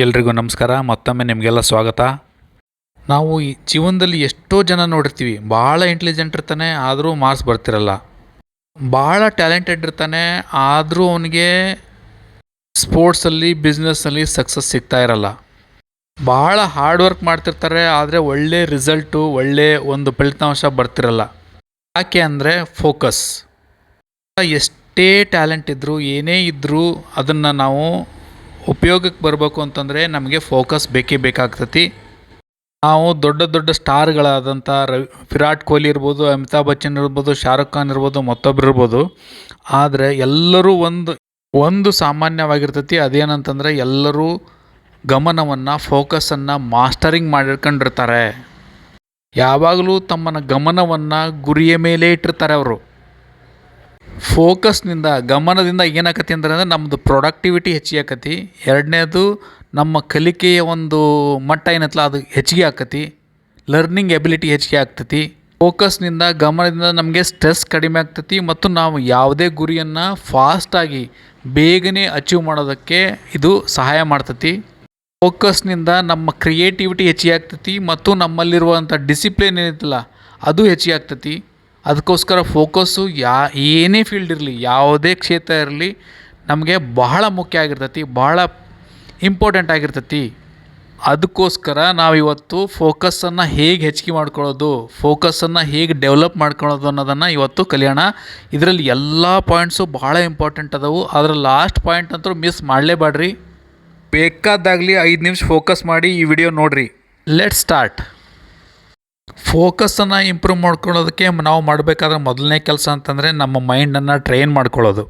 ಎಲ್ರಿಗೂ ನಮಸ್ಕಾರ, ಮತ್ತೊಮ್ಮೆ ನಿಮಗೆಲ್ಲ ಸ್ವಾಗತ. ನಾವು ಈ ಜೀವನದಲ್ಲಿ ಎಷ್ಟೋ ಜನ ನೋಡಿರ್ತೀವಿ, ಭಾಳ ಇಂಟೆಲಿಜೆಂಟ್ ಇರ್ತಾನೆ, ಆದರೂ ಮಾರ್ಕ್ಸ್ ಬರ್ತಿರಲ್ಲ. ಭಾಳ ಟ್ಯಾಲೆಂಟೆಡ್ ಇರ್ತಾನೆ, ಆದರೂ ಅವನಿಗೆ ಸ್ಪೋರ್ಟ್ಸಲ್ಲಿ ಬಿಸ್ನೆಸ್ಸಲ್ಲಿ ಸಕ್ಸಸ್ ಸಿಗ್ತಾ ಇರಲ್ಲ. ಭಾಳ ಹಾರ್ಡ್ ವರ್ಕ್ ಮಾಡ್ತಿರ್ತಾರೆ, ಆದರೆ ಒಳ್ಳೆ ರಿಸಲ್ಟು ಒಳ್ಳೆ ಒಂದು ಫಲಿತಾಂಶ ಬರ್ತಿರಲ್ಲ. ಯಾಕೆ ಅಂದರೆ ಫೋಕಸ್ ಎಷ್ಟೇ ಟ್ಯಾಲೆಂಟ್ ಇದ್ದರೂ ಏನೇ ಇದ್ದರೂ ಅದನ್ನು ನಾವು ಉಪಯೋಗಕ್ಕೆ ಬರಬೇಕು ಅಂತಂದರೆ ನಮಗೆ ಫೋಕಸ್ ಬೇಕೇ ಬೇಕಾಗ್ತತಿ. ನಾವು ದೊಡ್ಡ ದೊಡ್ಡ ಸ್ಟಾರ್ಗಳಾದಂಥ ರವಿ, ವಿರಾಟ್ ಕೊಹ್ಲಿ ಇರ್ಬೋದು, ಅಮಿತಾಬ್ ಬಚ್ಚನ್ ಇರ್ಬೋದು, ಶಾರುಖ್ ಖಾನ್ ಇರ್ಬೋದು, ಮತ್ತೊಬ್ರು ಇರ್ಬೋದು. ಆದರೆ ಎಲ್ಲರೂ ಒಂದು ಒಂದು ಸಾಮಾನ್ಯವಾಗಿರ್ತೈತಿ. ಅದೇನಂತಂದರೆ ಎಲ್ಲರೂ ಗಮನವನ್ನು ಫೋಕಸನ್ನು ಮಾಸ್ಟರಿಂಗ್ ಮಾಡಿರ್ಕೊಂಡಿರ್ತಾರೆ. ಯಾವಾಗಲೂ ತಮ್ಮನ ಗಮನವನ್ನು ಗುರಿಯ ಮೇಲೆ ಇಟ್ಟಿರ್ತಾರೆ ಅವರು. ಫೋಕಸ್ನಿಂದ ಗಮನದಿಂದ ಏನಾಕತಿ ಅಂದ್ರೆ ನಮ್ಮದು ಪ್ರೊಡಕ್ಟಿವಿಟಿ ಹೆಚ್ಚಿಗೆ ಆಕತಿ. ಎರಡನೇದು ನಮ್ಮ ಕಲಿಕೆಯ ಒಂದು ಮಟ್ಟ ಏನತ್ತಲ್ಲ ಅದು ಹೆಚ್ಚಿಗೆ ಆಕತಿ. ಲರ್ನಿಂಗ್ ಎಬಿಲಿಟಿ ಹೆಚ್ಚಿಗೆ ಆಗ್ತತಿ. ಫೋಕಸ್ನಿಂದ ಗಮನದಿಂದ ನಮಗೆ ಸ್ಟ್ರೆಸ್ ಕಡಿಮೆ ಆಗ್ತತಿ ಮತ್ತು ನಾವು ಯಾವುದೇ ಗುರಿಯನ್ನು ಫಾಸ್ಟಾಗಿ ಬೇಗನೆ ಅಚೀವ್ ಮಾಡೋದಕ್ಕೆ ಇದು ಸಹಾಯ ಮಾಡ್ತತಿ. ಫೋಕಸ್ನಿಂದ ನಮ್ಮ ಕ್ರಿಯೇಟಿವಿಟಿ ಹೆಚ್ಚಿಗೆ ಆಗ್ತತಿ ಮತ್ತು ನಮ್ಮಲ್ಲಿರುವಂಥ ಡಿಸಿಪ್ಲಿನ್ ಏನೈತಲ್ಲ, ಅದು ಹೆಚ್ಚಿಗೆ ಆಗ್ತತಿ. ಅದಕ್ಕೋಸ್ಕರ ಫೋಕಸ್ಸು ಯಾ, ಏನೇ ಫೀಲ್ಡ್ ಇರಲಿ, ಯಾವುದೇ ಕ್ಷೇತ್ರ ಇರಲಿ, ನಮಗೆ ಬಹಳ ಮುಖ್ಯ ಆಗಿರ್ತೈತಿ, ಬಹಳ ಇಂಪಾರ್ಟೆಂಟ್ ಆಗಿರ್ತೈತಿ. ಅದಕ್ಕೋಸ್ಕರ ನಾವಿವತ್ತು ಫೋಕಸ್ಸನ್ನು ಹೇಗೆ ಹೆಚ್ಚಿಗೆ ಮಾಡ್ಕೊಳ್ಳೋದು, ಫೋಕಸ್ಸನ್ನು ಹೇಗೆ ಡೆವಲಪ್ ಮಾಡ್ಕೊಳ್ಳೋದು ಅನ್ನೋದನ್ನು ಇವತ್ತು ಕಲಿಯೋಣ, ಇದರಲ್ಲಿ ಎಲ್ಲ ಪಾಯಿಂಟ್ಸು ಭಾಳ ಇಂಪಾರ್ಟೆಂಟ್ ಅದಾವು. ಅದರ ಲಾಸ್ಟ್ ಪಾಯಿಂಟ್ ಅಂತೂ ಮಿಸ್ ಮಾಡಲೇಬೇಡ್ರಿ ಬೇಕಾದಾಗಲಿ ಐದು ನಿಮಿಷ ಫೋಕಸ್ ಮಾಡಿ ಈ ವಿಡಿಯೋ ನೋಡಿರಿ. ಲೆಟ್ ಸ್ಟಾರ್ಟ್ ಫೋಕಸನ್ನು ಇಂಪ್ರೂವ್ ಮಾಡ್ಕೊಳ್ಳೋದಕ್ಕೆ ನಾವು ಮಾಡಬೇಕಾದ್ರೆ ಮೊದಲನೇ ಕೆಲಸ ಅಂತಂದರೆ ನಮ್ಮ ಮೈಂಡನ್ನು ಟ್ರೈನ್ ಮಾಡ್ಕೊಳ್ಳೋದು.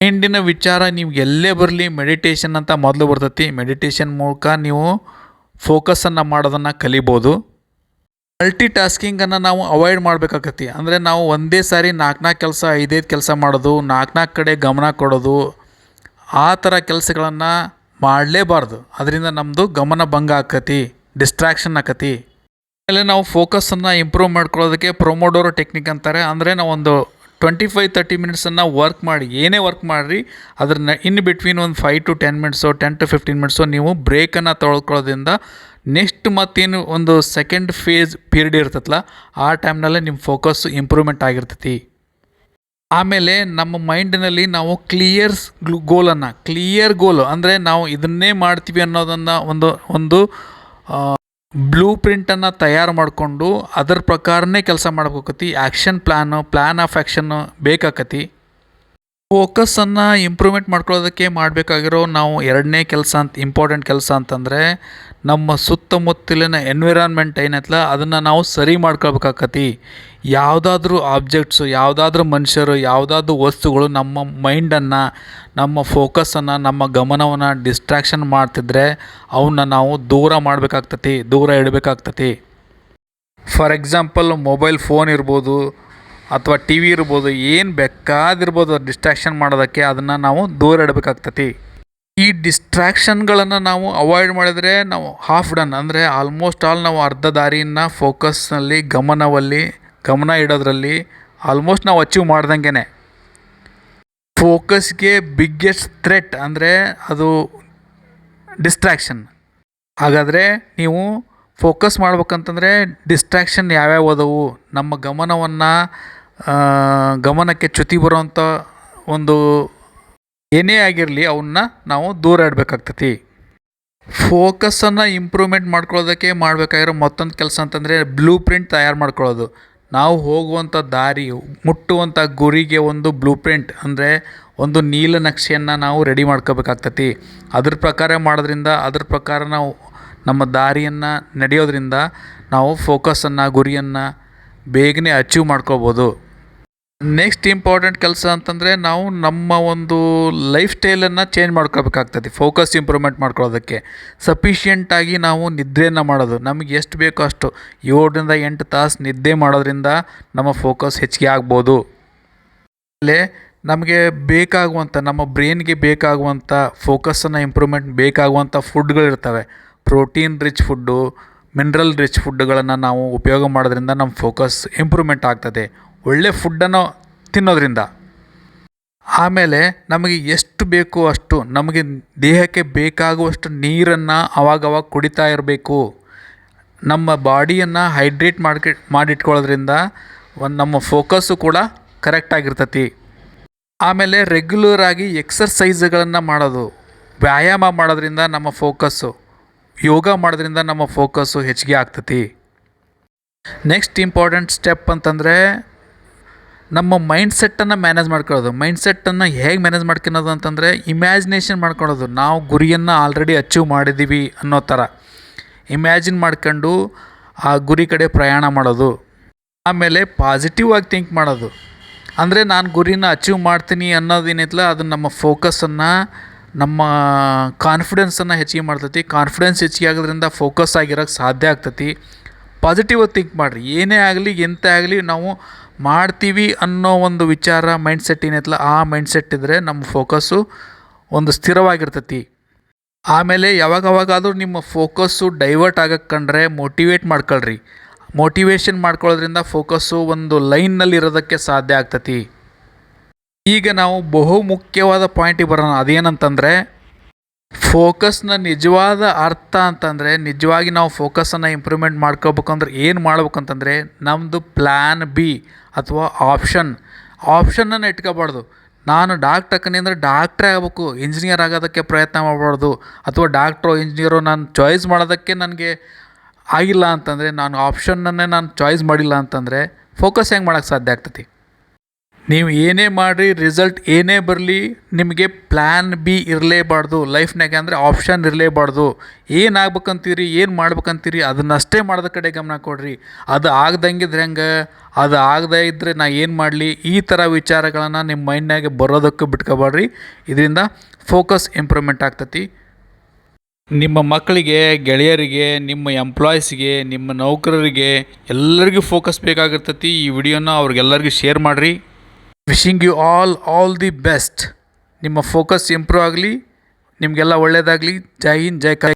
ಮೈಂಡಿನ ವಿಚಾರ ನೀವು ಎಲ್ಲೇ ಬರಲಿ ಮೆಡಿಟೇಷನ್ ಅಂತ ಮೊದಲು ಬರ್ತೈತಿ. ಮೆಡಿಟೇಷನ್ ಮೂಲಕ ನೀವು ಫೋಕಸನ್ನು ಮಾಡೋದನ್ನು ಕಲಿಬೋದು. ಮಲ್ಟಿ ಟಾಸ್ಕಿಂಗನ್ನು ನಾವು ಅವಾಯ್ಡ್ ಮಾಡಬೇಕಾಗತ್ತಿ. ಅಂದರೆ ನಾವು ಒಂದೇ ಸಾರಿ ನಾಲ್ಕು ನಾಲ್ಕು ಕೆಲಸ, ಐದೈದು ಕೆಲಸ ಮಾಡೋದು ನಾಲ್ಕು ನಾಲ್ಕು ಕಡೆ ಗಮನ ಕೊಡೋದು, ಆ ಥರ ಕೆಲಸಗಳನ್ನು ಮಾಡಲೇಬಾರ್ದು. ಅದರಿಂದ ನಮ್ಮದು ಗಮನ ಭಂಗ ಆಕತಿ ಡಿಸ್ಟ್ರಾಕ್ಷನ್ ಆಕತಿ. ಆಮೇಲೆ ನಾವು ಫೋಕಸನ್ನು ಇಂಪ್ರೂವ್ ಮಾಡ್ಕೊಳ್ಳೋದಕ್ಕೆ ಪ್ರೊಮೋಡೋರೋ ಟೆಕ್ನಿಕ್ ಅಂತಾರೆ. ಅಂದರೆ ನಾವು ಒಂದು ಟ್ವೆಂಟಿ ಫೈವ್ ತರ್ಟಿ ಮಿನಿಟ್ಸನ್ನು ವರ್ಕ್ ಮಾಡಿ, ಏನೇ ವರ್ಕ್ ಮಾಡಿರಿ, ಅದ್ರನ್ನ ಇನ್ ಬಿಟ್ವೀನ್ ಒಂದು five to ten minutes ten to fifteen minutes ನೀವು ಬ್ರೇಕನ್ನು ತೊಳ್ಕೊಳ್ಳೋದ್ರಿಂದ ನೆಕ್ಸ್ಟ್ ಮತ್ತೇನು ಒಂದು ಸೆಕೆಂಡ್ ಫೇಸ್ ಪೀರಿಯಡ್ ಇರ್ತೈತಲ್ಲ ಆ ಟೈಮ್ನಲ್ಲೇ ನಿಮ್ಮ ಫೋಕಸ್ ಇಂಪ್ರೂವ್ಮೆಂಟ್ ಆಗಿರ್ತೈತಿ. ಆಮೇಲೆ ನಮ್ಮ ಮೈಂಡಿನಲ್ಲಿ ನಾವು ಕ್ಲಿಯರ್ಸ್ ಗೋಲನ್ನು ಕ್ಲಿಯರ್ ಗೋಲು ಅಂದರೆ ನಾವು ಇದನ್ನೇ ಮಾಡ್ತೀವಿ ಅನ್ನೋದನ್ನು ಒಂದು ಒಂದು ಬ್ಲೂ ಪ್ರಿಂಟನ್ನು ತಯಾರು ಮಾಡಿಕೊಂಡು ಅದರ ಪ್ರಕಾರನೇ ಕೆಲಸ ಮಾಡ್ಬೇಕತಿ action plan plan of action ಬೇಕಾಕತಿ. ಫೋಕಸನ್ನು ಇಂಪ್ರೂವ್ಮೆಂಟ್ ಮಾಡ್ಕೊಳ್ಳೋದಕ್ಕೆ ಮಾಡಬೇಕಾಗಿರೋ ನಾವು ಎರಡನೇ ಕೆಲಸ ಅಂತ ಇಂಪಾರ್ಟೆಂಟ್ ಕೆಲಸ ಅಂತಂದರೆ ನಮ್ಮ ಸುತ್ತಮುತ್ತಲಿನ ಎನ್ವಿರಾನ್ಮೆಂಟ್ ಏನೈತಲ್ಲ ಅದನ್ನು ನಾವು ಸರಿ ಮಾಡ್ಕೊಳ್ಬೇಕಾಕತಿ. ಯಾವುದಾದ್ರೂ ಆಬ್ಜೆಕ್ಟ್ಸು ಯಾವುದಾದ್ರೂ ಮನುಷ್ಯರು, ಯಾವುದಾದ್ರೂ ವಸ್ತುಗಳು ನಮ್ಮ ಮೈಂಡನ್ನು ನಮ್ಮ ಫೋಕಸನ್ನು ನಮ್ಮ ಗಮನವನ್ನು ಡಿಸ್ಟ್ರಾಕ್ಷನ್ ಮಾಡ್ತಿದ್ರೆ ಅವನ್ನ ನಾವು ದೂರ ಮಾಡಬೇಕಾಗ್ತತಿ, ದೂರ ಇಡಬೇಕಾಗ್ತತಿ. ಫಾರ್ ಎಕ್ಸಾಂಪಲ್ ಮೊಬೈಲ್ ಫೋನ್ ಇರ್ಬೋದು ಅಥವಾ ಟಿ ವಿ ಇರ್ಬೋದು, ಏನು ಬೇಕಾದಿರ್ಬೋದು ಡಿಸ್ಟ್ರಾಕ್ಷನ್ ಮಾಡೋದಕ್ಕೆ ಅದನ್ನು ನಾವು ದೂರ ಇಡಬೇಕಾಗ್ತತಿ. ಈ ಡಿಸ್ಟ್ರಾಕ್ಷನ್ಗಳನ್ನು ನಾವು ಅವಾಯ್ಡ್ ಮಾಡಿದರೆ ನಾವು ಹಾಫ್ ಡನ್ ಅಂದರೆ ಆಲ್ಮೋಸ್ಟ್ ಆಲ್ ನಾವು ಅರ್ಧ ದಾರಿಯನ್ನು ಫೋಕಸ್ನಲ್ಲಿ ಗಮನದಲ್ಲಿ ಗಮನ ಇಡೋದ್ರಲ್ಲಿ ಆಲ್ಮೋಸ್ಟ್ ನಾವು ಅಚೀವ್ ಮಾಡ್ದಂಗೆ ಫೋಕಸ್ಗೆ ಬಿಗ್ಗೆಸ್ಟ್ ಥ್ರೆಟ್ ಅಂದರೆ ಅದು ಡಿಸ್ಟ್ರ್ಯಾಕ್ಷನ್ ಹಾಗಾದರೆ ನೀವು ಫೋಕಸ್ ಮಾಡ್ಬೇಕಂತಂದರೆ ಡಿಸ್ಟ್ರ್ಯಾಕ್ಷನ್ ಯಾವ್ಯಾವ ಅದವು? ನಮ್ಮ ಗಮನವನ್ನು ಗಮನಕ್ಕೆ ಚ್ಯುತಿ ಬರುವಂಥ ಒಂದು ಏನೇ ಆಗಿರಲಿ ಅವನ್ನ ನಾವು ದೂರ ಇಡಬೇಕಾಗ್ತತಿ. ಫೋಕಸನ್ನು ಇಂಪ್ರೂವ್ಮೆಂಟ್ ಮಾಡ್ಕೊಳ್ಳೋದಕ್ಕೆ ಮಾಡಬೇಕಾಗಿರೋ ಮತ್ತೊಂದು ಕೆಲಸ ಅಂತಂದರೆ ಬ್ಲೂ ಪ್ರಿಂಟ್ ತಯಾರು ಮಾಡ್ಕೊಳ್ಳೋದು. ನಾವು ಹೋಗುವಂಥ ದಾರಿ ಮುಟ್ಟುವಂಥ ಗುರಿಗೆ ಒಂದು ಬ್ಲೂ ಪ್ರಿಂಟ್ ಅಂದರೆ ಒಂದು ನೀಲನಕ್ಷೆಯನ್ನು ನಾವು ರೆಡಿ ಮಾಡ್ಕೋಬೇಕಾಗ್ತತಿ. ಅದ್ರ ಪ್ರಕಾರ ಮಾಡೋದ್ರಿಂದ, ಅದ್ರ ಪ್ರಕಾರ ನಾವು ನಮ್ಮ ದಾರಿಯನ್ನು ನಡೆಯೋದ್ರಿಂದ ನಾವು ಫೋಕಸನ್ನು ಗುರಿಯನ್ನು ಬೇಗನೆ ಅಚೀವ್ ಮಾಡ್ಕೋಬೋದು. ನೆಕ್ಸ್ಟ್ ಇಂಪಾರ್ಟೆಂಟ್ ಕೆಲಸ ಅಂತಂದರೆ ನಾವು ನಮ್ಮ ಒಂದು ಲೈಫ್ ಸ್ಟೈಲನ್ನು ಚೇಂಜ್ ಮಾಡ್ಕೋಬೇಕಾಗ್ತದೆ ಫೋಕಸ್ ಇಂಪ್ರೂವ್ಮೆಂಟ್ ಮಾಡ್ಕೊಳ್ಳೋದಕ್ಕೆ. ಸಫಿಷಿಯೆಂಟಾಗಿ ನಾವು ನಿದ್ರೆಯನ್ನು ಮಾಡೋದು, ನಮಗೆ ಎಷ್ಟು ಬೇಕೋ ಅಷ್ಟು. ಏಳರಿಂದ ಎಂಟು ತಾಸು ನಿದ್ದೆ ಮಾಡೋದ್ರಿಂದ ನಮ್ಮ ಫೋಕಸ್ ಹೆಚ್ಚಿಗೆ ಆಗ್ಬೋದು. ಆಮೇಲೆ ನಮಗೆ ಬೇಕಾಗುವಂಥ ನಮ್ಮ ಬ್ರೈನ್ಗೆ ಬೇಕಾಗುವಂಥ ಫೋಕಸನ್ನು ಇಂಪ್ರೂವ್ಮೆಂಟ್ ಬೇಕಾಗುವಂಥ ಫುಡ್ಗಳಿರ್ತವೆ protein rich food mineral rich ಫುಡ್ಗಳನ್ನು ನಾವು ಉಪಯೋಗ ಮಾಡೋದ್ರಿಂದ ನಮ್ಮ ಫೋಕಸ್ ಇಂಪ್ರೂವ್ಮೆಂಟ್ ಆಗ್ತದೆ. ಒಳ್ಳೆ ಫುಡ್ಡನ್ನು ತಿನ್ನೋದ್ರಿಂದ. ಆಮೇಲೆ ನಮಗೆ ಎಷ್ಟು ಬೇಕು ಅಷ್ಟು, ನಮಗೆ ದೇಹಕ್ಕೆ ಬೇಕಾಗುವಷ್ಟು ನೀರನ್ನು ಅವಾಗವಾಗ ಕುಡಿತಾ ಇರಬೇಕು. ನಮ್ಮ ಬಾಡಿಯನ್ನು ಹೈಡ್ರೇಟ್ ಮಾಡ್ಕೆ, ಮಾಡಿಟ್ಕೊಳ್ಳೋದ್ರಿಂದ ಒಂದು ನಮ್ಮ ಫೋಕಸ್ಸು ಕೂಡ ಕರೆಕ್ಟಾಗಿರ್ತತಿ ಆಮೇಲೆ ರೆಗ್ಯುಲರ್ ಆಗಿ ಎಕ್ಸರ್ಸೈಸ್ಗಳನ್ನು ಮಾಡೋದು. ವ್ಯಾಯಾಮ ಮಾಡೋದ್ರಿಂದ ನಮ್ಮ ಫೋಕಸ್ಸು ಯೋಗ ಮಾಡೋದ್ರಿಂದ ನಮ್ಮ ಫೋಕಸ್ಸು ಹೆಚ್ಚಿಗೆ ಆಗ್ತತಿ. ನೆಕ್ಸ್ಟ್ ಇಂಪಾರ್ಟೆಂಟ್ ಸ್ಟೆಪ್ ಅಂತಂದರೆ ನಮ್ಮ ಮೈಂಡ್ ಸೆಟ್ಟನ್ನು ಮ್ಯಾನೇಜ್ ಮಾಡ್ಕೊಳ್ಳೋದು. ಮೈಂಡ್ ಸೆಟ್ಟನ್ನು ಹೇಗೆ ಮ್ಯಾನೇಜ್ ಮಾಡ್ಕೊಳೋದು ಅಂತಂದರೆ ಇಮ್ಯಾಜಿನೇಷನ್ ಮಾಡ್ಕೊಳ್ಳೋದು. ನಾವು ಗುರಿಯನ್ನು ಆಲ್ರೆಡಿ ಅಚೀವ್ ಮಾಡಿದ್ದೀವಿ ಅನ್ನೋ ಥರ ಇಮ್ಯಾಜಿನ್ ಮಾಡ್ಕೊಂಡು ಆ ಗುರಿ ಕಡೆ ಪ್ರಯಾಣ ಮಾಡೋದು. ಆಮೇಲೆ ಪಾಸಿಟಿವ್ ಆಗಿ ಥಿಂಕ್ ಮಾಡೋದು. ಅಂದರೆ ನಾನು ಗುರಿನ ಅಚೀವ್ ಮಾಡ್ತೀನಿ ಅನ್ನೋದೇನೈತಲ್ಲ ಅದು ನಮ್ಮ ಫೋಕಸನ್ನು ನಮ್ಮ ಕಾನ್ಫಿಡೆನ್ಸನ್ನು ಹೆಚ್ಚಿಗೆ ಮಾಡ್ತೈತಿ. ಕಾನ್ಫಿಡೆನ್ಸ್ ಹೆಚ್ಚಿಗೆ ಆಗೋದ್ರಿಂದ ಫೋಕಸ್ ಆಗಿರೋಕ್ಕೆ ಸಾಧ್ಯ ಆಗ್ತೈತಿ. ಪಾಸಿಟಿವ್ ಥಿಂಕ್ ಮಾಡಿರಿ. ಏನೇ ಆಗಲಿ, ಎಂತ ಆಗಲಿ, ನಾವು ಮಾಡ್ತೀವಿ ಅನ್ನೋ ಒಂದು ವಿಚಾರ ಮೈಂಡ್ಸೆಟ್ ಏನೈತಲ್ಲ ಆ ಮೈಂಡ್ಸೆಟ್ ಇದ್ದರೆ ನಮ್ಮ ಫೋಕಸ್ಸು ಒಂದು ಸ್ಥಿರವಾಗಿರ್ತೈತಿ. ಆಮೇಲೆ ಯಾವಾಗವಾಗಾದರೂ ನಿಮ್ಮ ಫೋಕಸ್ಸು ಡೈವರ್ಟ್ ಆಗಕ್ಕೆ ಕಂಡ್ರೆ ಮೋಟಿವೇಟ್ ಮಾಡ್ಕೊಳ್ರಿ. ಮೋಟಿವೇಶನ್ ಮಾಡ್ಕೊಳ್ಳೋದ್ರಿಂದ ಫೋಕಸ್ಸು ಒಂದು ಲೈನ್ನಲ್ಲಿ ಇರೋದಕ್ಕೆ ಸಾಧ್ಯ ಆಗ್ತತಿ. ಈಗ ನಾವು ಬಹು ಮುಖ್ಯವಾದ ಪಾಯಿಂಟಿಗೆ ಬರೋಣ. ಅದೇನಂತಂದರೆ ಫೋಕಸ್ನ ನಿಜವಾದ ಅರ್ಥ ಅಂತಂದರೆ, ನಿಜವಾಗಿ ನಾವು ಫೋಕಸನ್ನು ಇಂಪ್ರೂವ್ಮೆಂಟ್ ಮಾಡ್ಕೋಬೇಕಂದ್ರೆ ಏನು ಮಾಡ್ಬೇಕಂತಂದರೆ ನಮ್ಮದು ಪ್ಲ್ಯಾನ್ ಬಿ ಅಥವಾ ಆಪ್ಷನ್. ಆಪ್ಷನನ್ನು ಇಟ್ಕೋಬಾರ್ದು. ನಾನು ಡಾಕ್ಟ್ರ್ ಹಾಕನಿ ಅಂದರೆ ಡಾಕ್ಟ್ರೇ ಆಗಬೇಕು, ಇಂಜಿನಿಯರ್ ಆಗೋದಕ್ಕೆ ಪ್ರಯತ್ನ ಮಾಡಬಾರ್ದು ಅಥವಾ ಡಾಕ್ಟ್ರು ಇಂಜಿನಿಯರು ನಾನು ಚಾಯ್ಸ್ ಮಾಡೋದಕ್ಕೆ ನನಗೆ ಆಗಿಲ್ಲ ಅಂತಂದರೆ, ನಾನು ಆಪ್ಷನ್ನನ್ನೇ ನಾನು ಚಾಯ್ಸ್ ಮಾಡಿಲ್ಲ ಅಂತಂದರೆ, ಫೋಕಸ್ ಹೆಂಗೆ ಮಾಡೋಕ್ಕೆ ಸಾಧ್ಯ ಆಗ್ತೈತಿ? ನೀವು ಏನೇ ಮಾಡಿರಿ ರಿಸಲ್ಟ್ ಏನೇ ಬರಲಿ, ನಿಮಗೆ ಪ್ಲ್ಯಾನ್ ಬಿ ಇರಲೇಬಾರ್ದು. ಲೈಫ್ನಾಗೆ ಅಂದರೆ ಆಪ್ಷನ್ ಇರಲೇಬಾರ್ದು. ಏನಾಗ್ಬೇಕಂತೀರಿ, ಏನು ಮಾಡ್ಬೇಕಂತೀರಿ, ಅದನ್ನಷ್ಟೇ ಮಾಡೋದ ಕಡೆ ಗಮನ ಕೊಡ್ರಿ. ಅದು ಆಗ್ದಂಗಿದ್ರೆ ಹೆಂಗೆ? ಅದು ಆಗದೇ ಇದ್ದರೆ ನಾ ಏನು ಮಾಡಲಿ? ಈ ಥರ ವಿಚಾರಗಳನ್ನು ನಿಮ್ಮ ಮೈಂಡ್ನಾಗೆ ಬರೋದಕ್ಕೆ ಬಿಟ್ಕೋಬೇಡ್ರಿ. ಇದರಿಂದ ಫೋಕಸ್ ಇಂಪ್ರೂವ್ಮೆಂಟ್ ಆಗ್ತತಿ. ನಿಮ್ಮ ಮಕ್ಕಳಿಗೆ, ಗೆಳೆಯರಿಗೆ, ನಿಮ್ಮ ಎಂಪ್ಲಾಯೀಸ್ಗೆ ನಿಮ್ಮ ನೌಕರರಿಗೆ ಎಲ್ಲರಿಗೂ ಫೋಕಸ್ ಬೇಕಾಗಿರ್ತತಿ. ಈ ವಿಡಿಯೋನ ಅವ್ರಿಗೆಲ್ಲರಿಗೂ ಶೇರ್ ಮಾಡಿರಿ. Wishing you all all the best ನಿಮ್ಮ ಫೋಕಸ್ ಇಂಪ್ರೂವ್ ಆಗಲಿ, ನಿಮಗೆಲ್ಲ ಒಳ್ಳೆಯದಾಗಲಿ ಜೈ ಹಿಂದ್, ಜೈ ಕೈ